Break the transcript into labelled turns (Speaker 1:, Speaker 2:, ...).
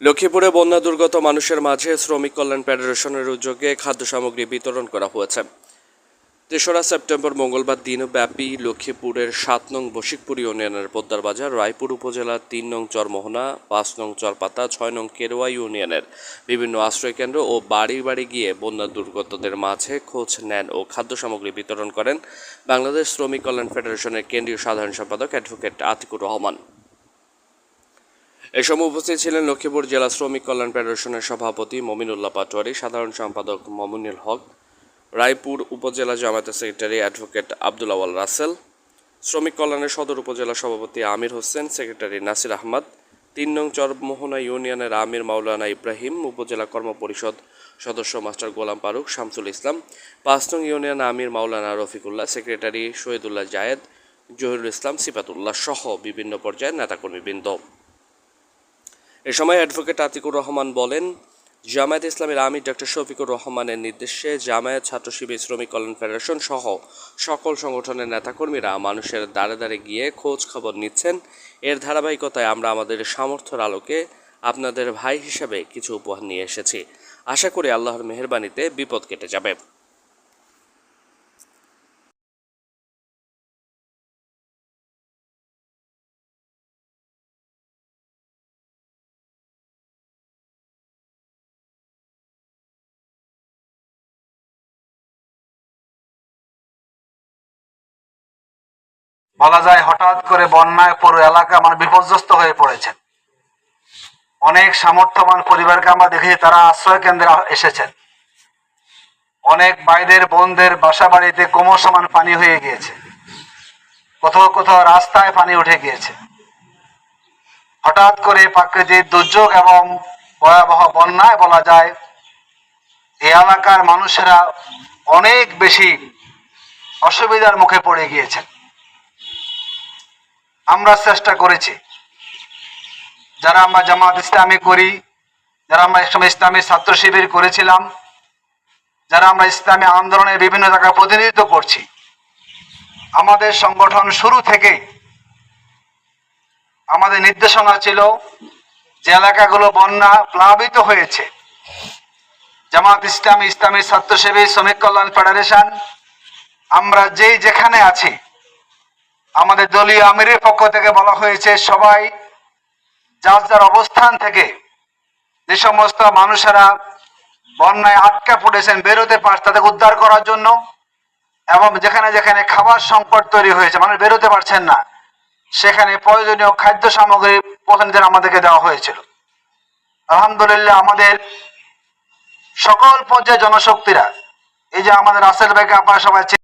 Speaker 1: লক্ষ্মীপুরে বন্যা দুর্গত মানুষের মাঝে শ্রমিক কল্যাণ ফেডারেশনের উদ্যোগে খাদ্য সামগ্রী বিতরণ করা হয়েছে। তেসরা সেপ্টেম্বর মঙ্গলবার দিনব্যাপী লক্ষ্মীপুরের সাত নং বশিকপুর ইউনিয়নের পোদ্দার বাজার, রায়পুর উপজেলার তিন নং চরমোহনা, পাঁচ নং চরপাতা, ছয় নং কেরোয়া ইউনিয়নের বিভিন্ন আশ্রয়কেন্দ্র ও বাড়ি বাড়ি গিয়ে বন্যা দুর্গতদের মাঝে খোঁজ নেন ও খাদ্য সামগ্রী বিতরণ করেন বাংলাদেশ শ্রমিক কল্যাণ ফেডারেশনের কেন্দ্রীয় সাধারণ সম্পাদক অ্যাডভোকেট আতিকুর রহমান। এ সময় উপস্থিত ছিলেন লক্ষ্মীপুর জেলা শ্রমিক কল্যাণ ফেডারেশনের সভাপতি মমিনুল্লাহ পাটোয়ারি, সাধারণ সম্পাদক মমিনুল হক, রায়পুর উপজেলা জামায়াতের সেক্রেটারি অ্যাডভোকেট আব্দুল আওয়াল রাসেল, শ্রমিক কল্যাণের সদর উপজেলা সভাপতি আমির হোসেন, সেক্রেটারি নাসির আহমদ, তিন নং চরমোহনা ইউনিয়নের আমির মাওলানা ইব্রাহিম, উপজেলা কর্ম পরিষদ সদস্য মাস্টার গোলাম ফারুক, শামসুল ইসলাম, পাঁচ নং ইউনিয়ন আমির মাওলানা রফিকুল্লাহ, সেক্রেটারি শহীদুল্লাহ জায়েদ, জহিরুল ইসলাম, সিফাতুল্লাহ সহ বিভিন্ন পর্যায়ের নেতাকর্মীবৃন্দ। এ সময় অ্যাডভোকেট আতিকুর রহমান বলেন, জামায়াত ইসলামের আমির ডক্টর শফিকুর রহমানের নির্দেশে জামায়াত, ছাত্র শিবির, শ্রমিক কল্যাণ ফেডারেশন সহ সকল সংগঠনের নেতাকর্মীরা মানুষের দ্বারে দ্বারে গিয়ে খোঁজ খবর নিচ্ছেন। এর ধারাবাহিকতায় আমরা আমাদের সামর্থ্যের আলোকে আপনাদের ভাই হিসেবে কিছু উপহার নিয়ে এসেছি। আশা করি আল্লাহর মেহরবানিতে বিপদ কেটে যাবে।
Speaker 2: বলা যায় হঠাৎ করে বন্যায় পুরো এলাকা মানে বিপর্যস্ত হয়ে পড়েছে। অনেক সামর্থ্যবান পরিবারকে আমরা দেখেছি, তারা আশ্রয় কেন্দ্রে এসেছেন। অনেক বাইদের বোনদের বাসা বাড়িতে কোমর সমান পানি হয়ে গিয়েছে। কোথাও কোথাও রাস্তায় পানি উঠে গিয়েছে। হঠাৎ করে প্রাকৃতিক দুর্যোগ এবং ভয়াবহ বন্যায় বলা যায়, এই এলাকার মানুষেরা অনেক বেশি অসুবিধার মুখে পড়ে গিয়েছেন। আমরা চেষ্টা করেছি। যারা আমরা জামাত ইসলামী করি, যারা আমরা একসময় ইসলামী ছাত্র শিবির করেছিলাম, যারা আমরা ইসলামী আন্দোলনের বিভিন্ন জায়গায় প্রতিনিধিত্ব করছি, আমাদের সংগঠন শুরু থেকে আমাদের নির্দেশনা ছিল যে এলাকাগুলো বন্যা প্লাবিত হয়েছে। জামাত ইসলামী ইসলামী ছাত্রসেবী শ্রমিক কল্যাণ ফেডারেশন, আমরা যেই যেখানে আছি আমাদের দলীয় আমিরের পক্ষ থেকে বলা হয়েছে, সবাই যার যার অবস্থান থেকে যে সমস্ত মানুষেরা বন্যায় আটকা পড়েছেন, বেরোতে পারছে, তাদের উদ্ধার করার জন্য এবং যেখানে যেখানে খাবার সংকট তৈরি হয়েছে, মানুষ বেরোতে পারছেন না, সেখানে প্রয়োজনীয় খাদ্য সামগ্রী প্রতিনিধিদের আমাদেরকে দেওয়া হয়েছিল আলহামদুলিল্লাহ, আমাদের সকল পর্যায়ে জনশক্তিরা, এই যে আমাদের রাসেল ভাইকে আপনারা সবাই।